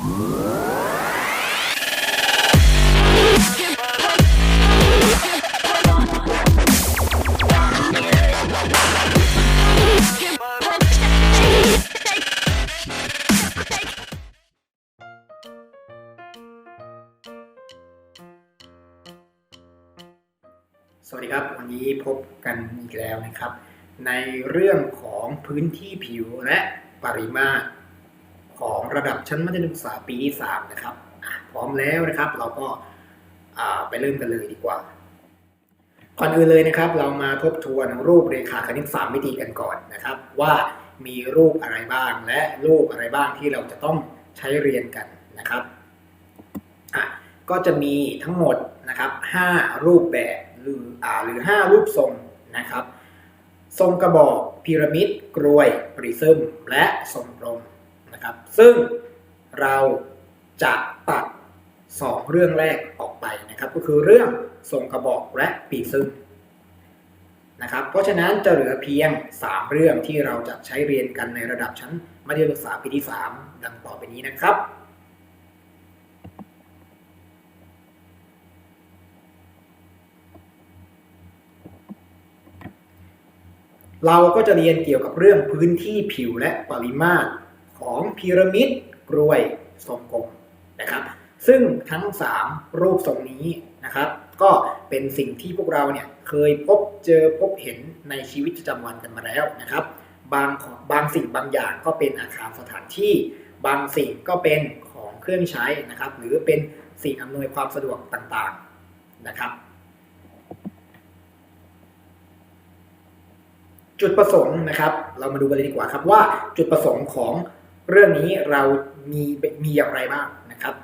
สวัสดีครับ วันนี้พบกันอีกแล้วนะครับ ในเรื่องของพื้นที่ผิวและปริมาตร ของระดับชั้นมัธยมศึกษาปีที่3นะครับพร้อมแล้วนะครับ เราก็ไปเริ่มกันเลยดีกว่าก่อนอื่นเลยนะครับ เรามาทบทวนรูปเรขาคณิต3มิติกันก่อนนะครับ ว่ามีรูปอะไรบ้าง และรูปอะไรบ้างที่เราจะต้องใช้เรียนกันนะครับอะก็จะมีทั้งหมดนะครับ5รูปแบบหรืออ่าหรือ 5 รูปทรงนะครับ ทรงกระบอกพีระมิดกรวยปริซึมและทรงกลม นะครับ ซึ่งเราจะตัด 2 เรื่องแรกออกไปนะครับ ก็คือเรื่องทรงกระบอกและปริซึมนะครับ เพราะฉะนั้นจะเหลือเพียง 3 เรื่องที่เราจะใช้เรียนกันในระดับชั้นมัธยมศึกษาปีที่ 3 ดังต่อไปนี้นะครับเราก็จะเรียนเกี่ยวกับเรื่องพื้นที่ผิวและปริมาตร ของพีระมิดกรวยทรงกลมนะครับ ซึ่งทั้ง 3 รูปทรงนี้นะครับ ก็เป็นสิ่งที่พวกเราเนี่ยเคยพบเจอพบเห็นในชีวิตประจำวันกันมาแล้วนะครับ บางของบางสิ่งบางอย่างก็เป็นอาคารสถานที่ บางสิ่งก็เป็นของเครื่องใช้นะครับ หรือเป็นสิ่งอำนวยความสะดวกต่างๆนะครับจุดประสงค์นะครับ เรามาดูกันเลยดีกว่าครับว่าจุดประสงค์ของ เรื่องนี้เรามีมีอย่างไรบ้างนะครับ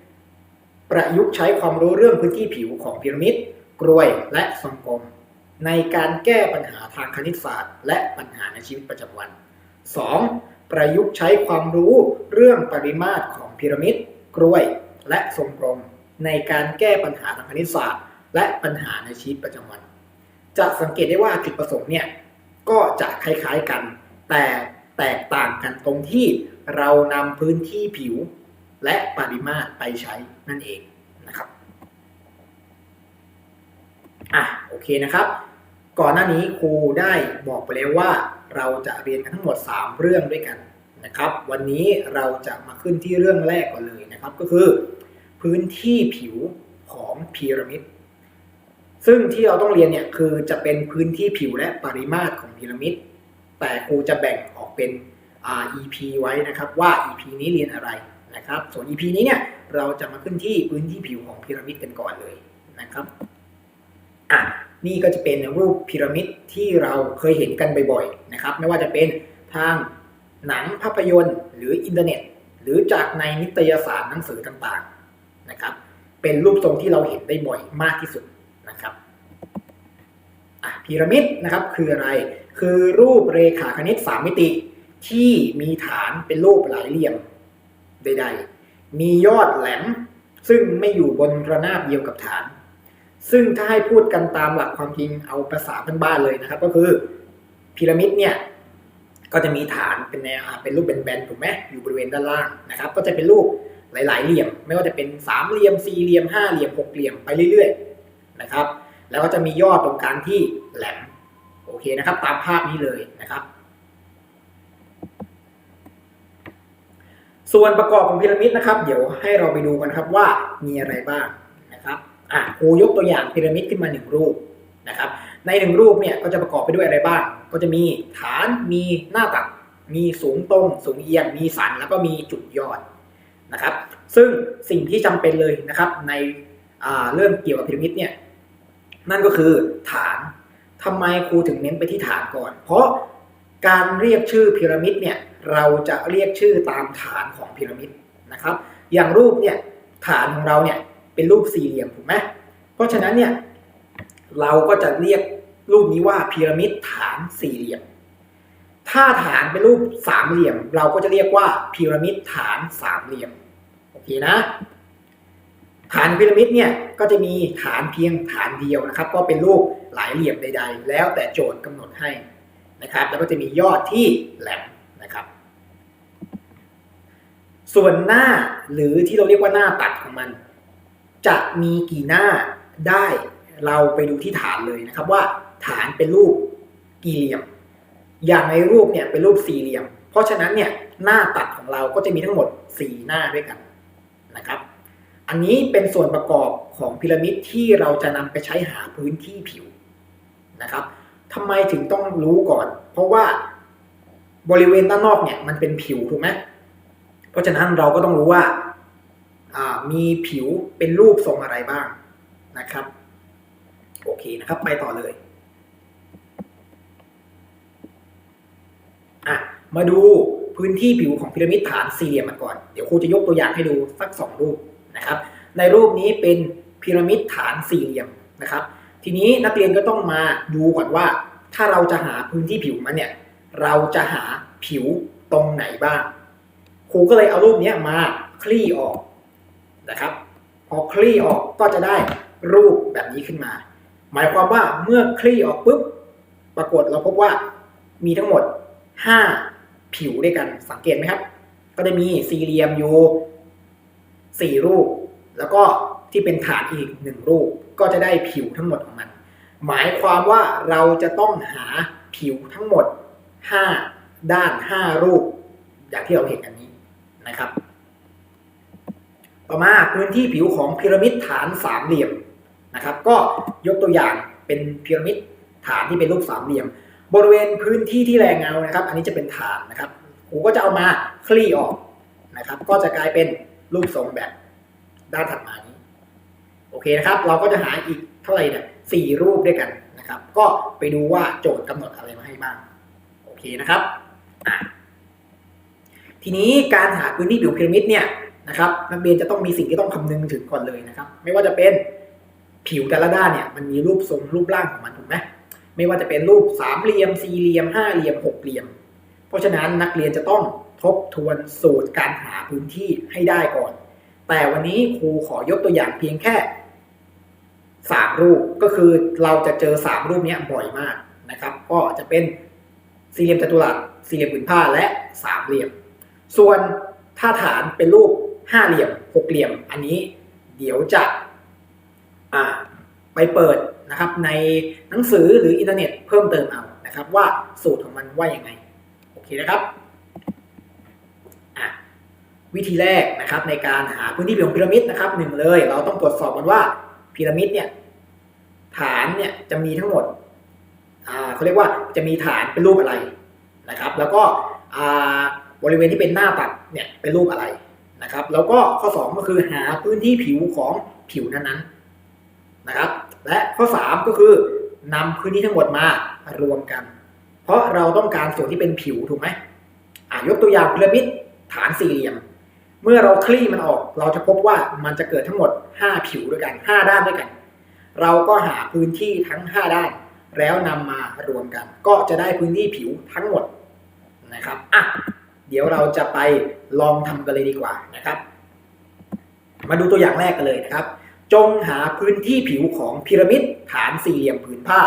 1. ประยุกต์ใช้ความรู้เรื่องพื้นที่ผิวของพีระมิดกรวยและทรงกลม ในการแก้ปัญหาทางคณิตศาสตร์ และปัญหาในชีวิตประจำวัน 2. ประยุกต์ใช้ความรู้เรื่องปริมาตรของพีระมิดกรวยและทรงกลม ในการแก้ปัญหาทางคณิตศาสตร์ และปัญหาในชีวิตประจำวัน จะสังเกตได้ว่าจุดประสงค์เนี่ยก็จะคล้ายๆกัน แต่ แตกต่างกันตรงที่เรานำพื้นที่ผิวและปริมาตรไปใช้นั่นเองนะครับอะโอเคนะครับ ก่อนหน้านี้ครูได้บอกไปแล้วว่าเราจะเรียนกันทั้งหมด 3 เรื่องด้วยกันนะครับ วันนี้เราจะมาขึ้นที่เรื่องแรกก่อนเลยนะครับ ก็คือ พื้นที่ผิวของพีระมิดซึ่งที่เราต้องเรียนเนี่ยคือจะเป็นพื้นที่ผิวและปริมาตรของพีระมิด แต่ครูจะแบ่งออกเป็นอ่า EP ไว้นะครับว่า EP นี้เรียนอะไรนะครับ ส่วน EP นี้เนี่ยเราจะมาขึ้นที่พื้นที่ผิวของพีระมิดกันก่อนเลยนะครับอะนี่ก็จะเป็นรูปพีระมิดที่เราเคยเห็นกันบ่อยๆนะครับ ไม่ว่าจะเป็นทางหนังภาพยนตร์หรืออินเทอร์เน็ต หรือจากในนิตยสารหนังสือต่างๆนะครับ เป็นรูปทรงที่เราเห็นได้บ่อยมากที่สุดนะครับอะพีระมิดนะครับคืออะไร คือรูปเรขาคณิต3มิติที่มีฐานเป็นรูปหลายเหลี่ยมใด ๆ มียอดแหลมซึ่งไม่อยู่บนระนาบเดียวกับฐาน ซึ่งถ้าให้พูดกันตามหลักความจริงเอาภาษาบ้านๆเลยนะครับ ก็คือพีระมิดเนี่ยก็จะมีฐานเป็นแนวเป็นรูปเป็นแบนถูกไหมอยู่บริเวณด้านล่างนะครับ ก็จะเป็นรูปหลาย ๆ เหลี่ยม ไม่ว่าจะเป็นสามเหลี่ยมสี่เหลี่ยมห้าเหลี่ยมหกเหลี่ยมไปเรื่อย ๆ นะครับ แล้วก็จะมียอดตรงกลางที่แหลม โอเคนะครับ ตามภาพนี้เลยนะครับ ส่วนประกอบของพีระมิดนะครับ เดี๋ยวให้เราไปดูกันครับว่ามีอะไรบ้างนะครับอะครูยกตัวอย่างพีระมิดขึ้นมาหนึ่งรูปนะครับ ในหนึ่งรูปเนี่ยก็จะประกอบไปด้วยอะไรบ้าง ก็จะมีฐานมีหน้าตัดมีสูงตรง สูงเอียง มีสันแล้วก็มีจุดยอดนะครับ ซึ่งสิ่งที่จำเป็นเลยนะครับในเรื่องเกี่ยวกับพีระมิดเนี่ยนั่นก็คือฐาน ทำไมครูถึงเน้นไปที่ฐานก่อน เพราะการเรียกชื่อพีระมิดเนี่ยเราจะเรียกชื่อตามฐานของพีระมิดนะครับ อย่างรูปเนี่ยฐานของเราเนี่ยเป็นรูปสี่เหลี่ยมถูกไหมเพราะฉะนั้นเนี่ยเราก็จะเรียกรูปนี้ว่าพีระมิดฐานสี่เหลี่ยม ถ้าฐานเป็นรูปสามเหลี่ยม เราก็จะเรียกว่าพีระมิดฐานสามเหลี่ยม โอเคนะ ฐานพีระมิดเนี่ยก็จะมีฐานเพียงฐานเดียวนะครับ ก็เป็นรูปหลายเหลี่ยมใด ๆ แล้วแต่โจทย์กำหนดให้นะครับ แล้วก็จะมียอดที่แหลมนะครับ ส่วนหน้าหรือที่เราเรียกว่าหน้าตัดของมัน จะมีกี่หน้าได้เราไปดูที่ฐานเลยนะครับว่าฐานเป็นรูปกี่เหลี่ยม อย่างในรูปเนี่ยเป็นรูปสี่เหลี่ยม เพราะฉะนั้นเนี่ยหน้าตัดของเราก็จะมีทั้งหมด 4 หน้าด้วยกันนะครับ อันนี้เป็นส่วนประกอบของพีระมิดที่เราจะนำไปใช้หาพื้นที่ผิวนะครับทำไมถึงต้องรู้ก่อน เพราะว่าบริเวณด้านนอกเนี่ยมันเป็นผิวถูกไหมเพราะฉะนั้นเราก็ต้องรู้ว่ามีผิวเป็นรูปทรงอะไรบ้างนะครับ โอเคนะครับ ไปต่อเลยอะมาดูพื้นที่ผิวของพีระมิดฐานสี่เหลี่ยมก่อน เดี๋ยวครูจะยกตัวอย่างให้ดูสักสองรูป นะครับ ในรูปนี้เป็นพีระมิดฐานสี่เหลี่ยมนะครับ ทีนี้นักเรียนก็ต้องมาดูก่อนว่า ถ้าเราจะหาพื้นที่ผิวมันเนี่ย เราจะหาผิวตรงไหนบ้าง ครูก็เลยเอารูปนี้มาคลี่ออกนะครับ พอคลี่ออกก็จะได้รูปแบบนี้ขึ้นมา หมายความว่าเมื่อคลี่ออกปุ๊บ ปรากฏเราพบว่ามีทั้งหมด 5 ผิวด้วยกัน สังเกตไหมครับ ก็จะมีสี่เหลี่ยมอยู่ 4รูป แล้วก็ที่เป็นฐานอีกหนึ่งรูป ก็จะได้ผิวทั้งหมดของมัน หมายความว่าเราจะต้องหาผิวทั้งหมด 5 ด้าน 5 รูป อย่างที่เราเห็นกันนี้นะครับ ต่อมาพื้นที่ผิวของพีระมิดฐานสามเหลี่ยมนะครับ ก็ยกตัวอย่างเป็นพีระมิดฐานที่เป็นรูปสามเหลี่ยม บริเวณพื้นที่ที่แรงเงานะครับ อันนี้จะเป็นฐานนะครับครูก็จะเอามาคลี่ออกนะครับ ก็จะกลายเป็น รูปทรงแบบด้านถัดมานี้ โอเคนะครับ เราก็จะหาอีกเท่าไหร่เนี่ยสี่รูปด้วยกันนะครับ ก็ไปดูว่าโจทย์กำหนดอะไรมาให้บ้าง โอเคนะครับ ทีนี้การหาพื้นที่ผิวพีระมิดเนี่ยนะครับ นักเรียนจะต้องมีสิ่งที่ต้องคำนึงถึงก่อนเลยนะครับ ไม่ว่าจะเป็นผิวแต่ละด้านเนี่ยมันมีรูปทรงรูปร่างของมันถูกไหมไม่ว่าจะเป็นรูปสามเหลี่ยมสี่เหลี่ยมห้าเหลี่ยมหกเหลี่ยม เพราะฉะนั้นนักเรียนจะต้อง ทบทวนสูตรการหาพื้นที่ให้ได้ก่อน แต่วันนี้ครูขอยกตัวอย่างเพียงแค่สามรูปก็คือเราจะเจอสามรูปนี้บ่อยมากนะครับ ก็จะเป็นสี่เหลี่ยมจัตุรัสสี่เหลี่ยมผืนผ้าและสามเหลี่ยม ส่วนถ้าฐานเป็นรูปห้าเหลี่ยมหกเหลี่ยม อันนี้เดี๋ยวจะไปเปิดนะครับ ในหนังสือหรืออินเทอร์เน็ตเพิ่มเติมเอานะครับ ว่าสูตรของมันว่ายังไง โอเคนะครับ วิธีแรกนะครับในการหาพื้นที่ของพีระมิดนะครับหนึ่งเลย เราต้องตรวจสอบกันว่าพีระมิดเนี่ยฐานเนี่ยจะมีทั้งหมดเขาเรียกว่าจะมีฐานเป็นรูปอะไรนะครับ แล้วก็บริเวณที่เป็นหน้าตัดเนี่ยเป็นรูปอะไรนะครับ แล้วก็ข้อ 2 ก็คือหาพื้นที่ผิวของผิวนั้นๆนะครับ และข้อ 3 ก็คือนำพื้นที่ทั้งหมดมารวมกัน เพราะเราต้องการส่วนที่เป็นผิวถูกไหมยกตัวอย่างพีระมิดฐานสี่เหลี่ยม เมื่อเราคลี่มันออก เราจะพบว่ามันจะเกิดทั้งหมด 5 ผิวด้วยกัน 5 ด้านด้วยกัน เราก็หาพื้นที่ทั้ง 5 ด้าน แล้วนำมารวมกัน ก็จะได้พื้นที่ผิวทั้งหมดนะครับอะเดี๋ยวเราจะไปลองทำกันเลยดีกว่านะครับ มาดูตัวอย่างแรกกันเลยนะครับ จงหาพื้นที่ผิวของพีระมิดฐานสี่เหลี่ยมผืนผ้า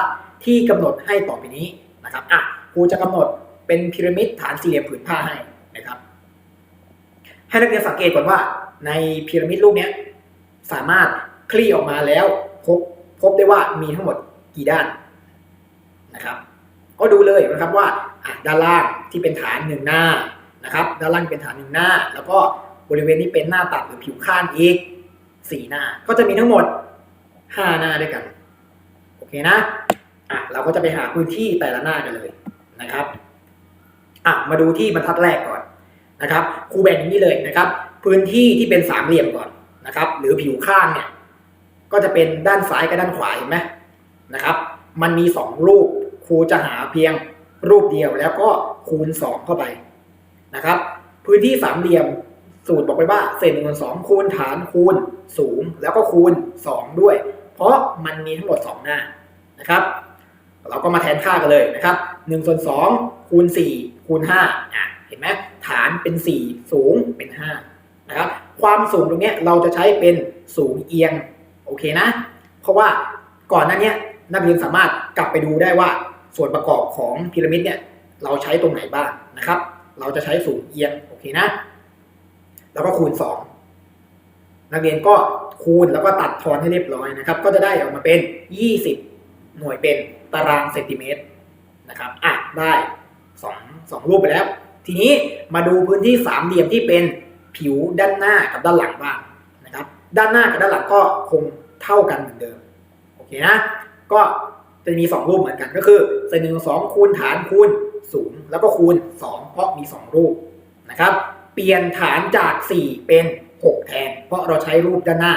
ที่กำหนดให้ต่อไปนี้นะครับอะครูจะกำหนดเป็นพีระมิดฐานสี่เหลี่ยมผืนผ้าให้นะครับ ให้นักเรียนสังเกตก่อนว่า ในพีระมิดรูปนี้สามารถคลี่ออกมาแล้วพบพบได้ว่ามีทั้งหมดกี่ด้านนะครับ ก็ดูเลยนะครับว่าด้านล่างที่เป็นฐานหนึ่งหน้านะครับ ด้านล่างเป็นฐานหนึ่งหน้า แล้วก็บริเวณที่เป็นหน้าตัดหรือผิวข้างอีกสี่หน้า ก็จะมีทั้งหมดห้าหน้าด้วยกันโอเคนะอะเราก็จะไปหาพื้นที่แต่ละหน้ากันเลยนะครับอะมาดูที่บรรทัดแรกก่อน นะครับครูแบ่งอย่างนี้เลยนะครับ พื้นที่ที่เป็นสามเหลี่ยมก่อนนะครับ หรือผิวข้างเนี่ยก็จะเป็นด้านซ้ายกับด้านขวาเห็นไหมนะครับ มันมีสองรูปครูจะหาเพียงรูปเดียวแล้วก็คูณสองเข้าไปนะครับ พื้นที่สามเหลี่ยมสูตรบอกไปว่าเศษหนึ่งส่วนสองคูณฐานคูณสูงแล้วก็คูณสองด้วย เพราะมันมีทั้งหมดสองหน้านะครับ เราก็มาแทนค่ากันเลยนะครับหนึ่งส่วนสองคูณสี่คูณห้าอะเห็นไหม ฐานเป็นสี่สูงเป็นห้านะครับ ความสูงตรงนี้เราจะใช้เป็นสูงเอียง โอเคนะ เพราะว่าก่อนหน้านี้นักเรียนสามารถกลับไปดูได้ว่าส่วนประกอบของพีระมิดเนี่ยเราใช้ตรงไหนบ้างนะครับ เราจะใช้สูงเอียง โอเคนะ แล้วก็คูณ 2 นักเรียนก็คูณแล้วก็ตัดทอนให้เรียบร้อยนะครับ ก็จะได้ออกมาเป็น 20 หน่วยเป็นตารางเซนติเมตรนะครับ อะ ได้สองสองรูปไปแล้ว ทีนี้มาดูพื้นที่สามเหลี่ยมที่เป็นผิวด้านหน้ากับด้านหลังบ้างนะครับ ด้านหน้ากับด้านหลังก็คงเท่ากันเหมือนเดิมโอเคนะ ก็จะมี 2 รูปเหมือนกันก็คือเศษหนึ่งสองคูณฐานคูณศูนย์แล้วก็คูณ 2 เพราะมี 2 รูปนะครับ เปลี่ยนฐานจาก 4 เป็น 6 แทน เพราะเราใช้รูปด้านหน้า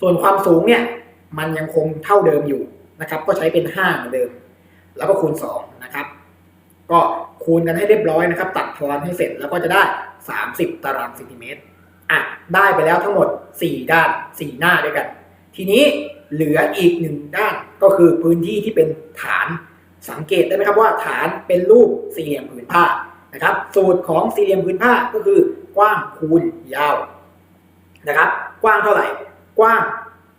ส่วนความสูงเนี่ยมันยังคงเท่าเดิมอยู่นะครับ ก็ใช้เป็น5เหมือนเดิม แล้วก็คูณ2นะครับ คูณกันให้เรียบร้อยนะครับ ตัดทอนให้เสร็จแล้วก็จะได้ 30 ตารางเซนติเมตรอะได้ไปแล้วทั้งหมด 4 ด้าน 4 หน้าด้วยกัน ทีนี้เหลืออีกหนึ่งด้านก็คือพื้นที่ที่เป็นฐานสังเกตได้ไหมครับว่าฐานเป็นรูปสี่เหลี่ยมผืนผ้านะครับ สูตรของสี่เหลี่ยมผืนผ้าก็คือกว้างคูณยาวนะครับ กว้างเท่าไหร่ กว้าง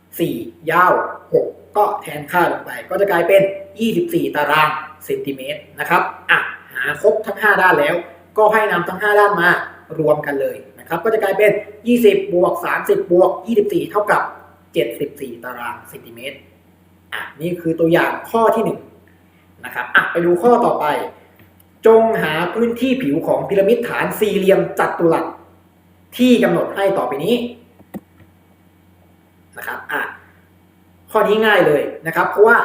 4 ยาว 6 ก็แทนค่าลงไป ก็จะกลายเป็น 24 ตารางเซนติเมตรนะครับอะ หาครบทั้ง 5 ด้านแล้ว ก็ให้นำทั้ง 5 ด้านมารวมกันเลยนะครับ ก็จะกลายเป็น 20 บวก 30 บวก 24 เท่ากับ 74 ตารางเซนติเมตรอะนี่คือตัวอย่างข้อที่1นะครับอะไปดูข้อต่อไป จงหาพื้นที่ผิวของพีระมิดฐานสี่เหลี่ยมจัตุรัสที่กำหนดให้ต่อไปนี้นะครับอะข้อนี้ง่ายเลยนะครับ เพราะว่า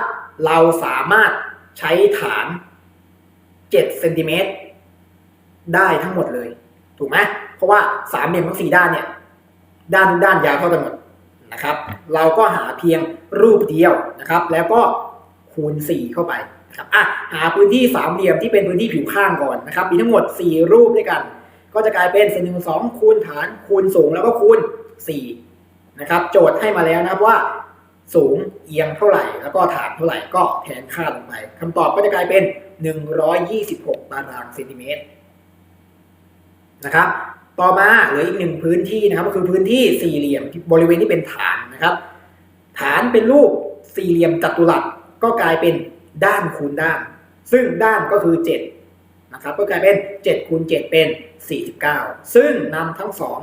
เราสามารถใช้ฐาน 7เซนติเมตรได้ทั้งหมดเลย ถูกไหมเพราะว่าสามเหลี่ยมทั้งสี่ด้านเนี่ย ด้านทุกด้านยาวเท่ากันหมดนะครับ เราก็หาเพียงรูปเดียวนะครับ แล้วก็คูณ 4 เข้าไปนะครับอะหาพื้นที่สามเหลี่ยมที่เป็นพื้นที่ผิวข้างก่อนนะครับ มีทั้งหมด 4 รูปด้วยกัน ก็จะกลายเป็นเศษหนึ่งสองคูณฐานคูณสูงแล้วก็คูณ4นะครับ โจทย์ให้มาแล้วนะครับว่า สูงเอียงเท่าไหร่ แล้วก็ฐานเท่าไหร่ก็แทนค่าลงไปคำตอบก็จะกลายเป็น 126 ตารางเซนติเมตรนะครับ ต่อมาเหลืออีกหนึ่งพื้นที่นะครับ ก็คือพื้นที่สี่เหลี่ยมบริเวณที่เป็นฐานนะครับ ฐานเป็นรูปสี่เหลี่ยมจัตุรัสก็กลายเป็นด้านคูณด้าน ซึ่งด้านก็คือ 7 นะครับ ก็กลายเป็น7คูณ7เป็น 49 ซึ่งนำทั้งสอง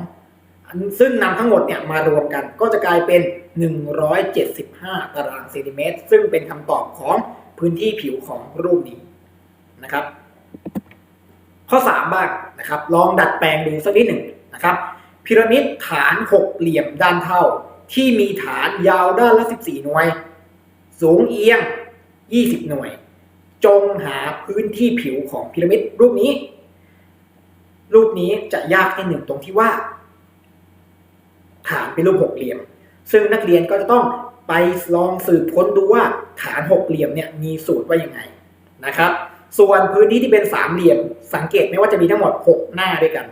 ซึ่งนำทั้งหมดเนี่ยมารวมกันก็จะกลายเป็น 175 ตารางเซนติเมตร ซึ่งเป็นคำตอบของพื้นที่ผิวของรูปนี้นะครับ ข้อ 3 บ้างนะครับ ลองดัดแปลงดูสักนิดหนึ่งนะครับพีระมิดฐานหกเหลี่ยมด้านเท่า ที่มีฐานยาวด้านละ 14 หน่วย สูงเอียง 20 หน่วย จงหาพื้นที่ผิวของพีระมิดรูปนี้ รูปนี้จะยากนิดหนึ่งตรงที่ว่า ฐานเป็นรูปหกเหลี่ยม ซึ่งนักเรียนก็จะต้องไปลองสืบค้นดูว่าฐานหกเหลี่ยมเนี่ยมีสูตรว่ายังไงนะครับ ส่วนพื้นที่ที่เป็นสามเหลี่ยม สังเกตไหมว่าจะมีทั้งหมด 6 หน้าด้วยกัน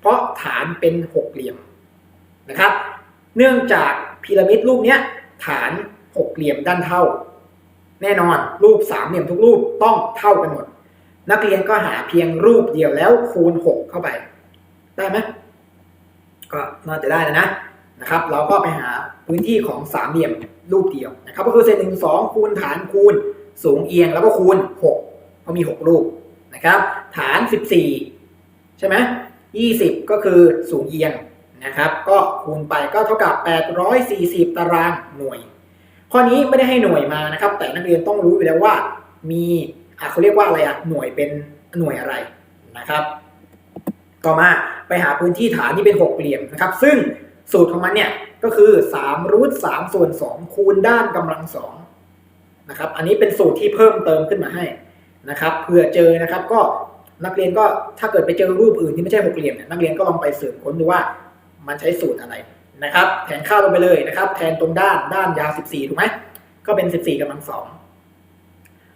เพราะฐานเป็นหกเหลี่ยมนะครับ เนื่องจากพีระมิดรูปเนี้ยฐานหกเหลี่ยมด้านเท่า แน่นอนรูปสามเหลี่ยมทุกรูปต้องเท่ากันหมด นักเรียนก็หาเพียงรูปเดียวแล้วคูณ 6 เข้าไป ได้ไหม ก็น่าจะได้แล้วนะนะครับ เราก็ไปหาพื้นที่ของสามเหลี่ยมรูปเดียวนะครับ ก็คือเศษหนึ่งสองคูณฐานคูณ สูงเอียงแล้วก็คูณ6เพราะมี6รูปนะครับ ฐาน14ใช่ไหม20ก็คือสูงเอียงนะครับ ก็คูณไปก็เท่ากับ840ตารางหน่วย ข้อนี้ไม่ได้ให้หน่วยมานะครับ แต่นักเรียนต้องรู้อยู่แล้วว่า มีอะเขาเรียกว่าอะไรอะหน่วยเป็นหน่วยอะไรนะครับ ต่อมาไปหาพื้นที่ฐานที่เป็นหกเหลี่ยมนะครับ ซึ่งสูตรของมันเนี่ยก็คือ3รูท3ส่วน2คูณด้านกำลัง2นะครับ อันนี้เป็นสูตรที่เพิ่มเติมขึ้นมาให้นะครับเผื่อเจอนะครับก็นักเรียนก็ถ้าเกิดไปเจอรูปอื่นที่ไม่ใช่หกเหลี่ยมเนี่ยนักเรียนก็ลองไปสืบค้นดูว่ามันใช้สูตรอะไรนะครับแทนค่าลงไปเลยนะครับ แทนตรงด้านด้านยาว 14 ถูกไหมก็เป็น 14กำลังสอง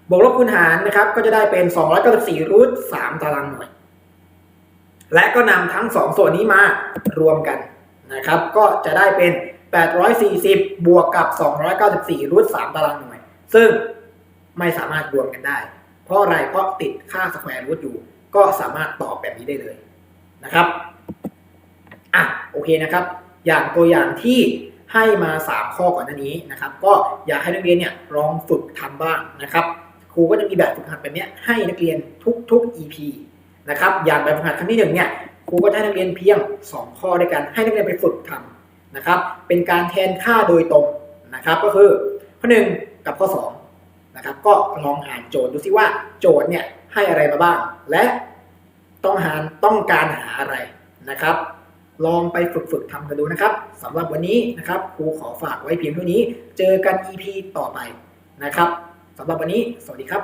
บวกลบคูณหารนะครับก็จะได้เป็น 294รูท3ตารางหน่วย และก็นำทั้ง 2 ส่วนนี้มารวมกันนะครับ ก็จะได้เป็น 840 บวกกับ 294รูท3ตารางหน่วย ซึ่งไม่สามารถรวมกันได้ เพราะอะไรเพราะติดค่าสแควร์รูทอยู่ ก็สามารถตอบแบบนี้ได้เลยนะครับอะโอเคนะครับ อย่างตัวอย่างที่ให้มา 3 ข้อก่อนหน้านี้นะครับ ก็อยากให้นักเรียนเนี่ยลองฝึกทำบ้างนะครับ ครูก็จะมีแบบฝึกหัดแบบนี้ให้นักเรียนทุกๆ EP นะครับอย่างแบบฝึกหัดครั้งที่หนึ่งเนี่ยครูก็ให้นักเรียนเพียง 2 ข้อด้วยกันให้นักเรียนไปฝึกทำนะครับเป็นการแทนค่าโดยตรงนะครับก็คือข้อ1กับข้อ2นะครับก็ลองอ่านโจทย์ดูซิว่าโจทย์เนี่ยให้อะไรมาบ้าง และต้องหาต้องการหาอะไรนะครับ ลองไปฝึกฝึกทำกันดูนะครับสำหรับวันนี้นะครับครูขอฝากไว้เพียงเท่านี้ เจอกัน EP ต่อไปนะครับสำหรับวันนี้ สวัสดีครับ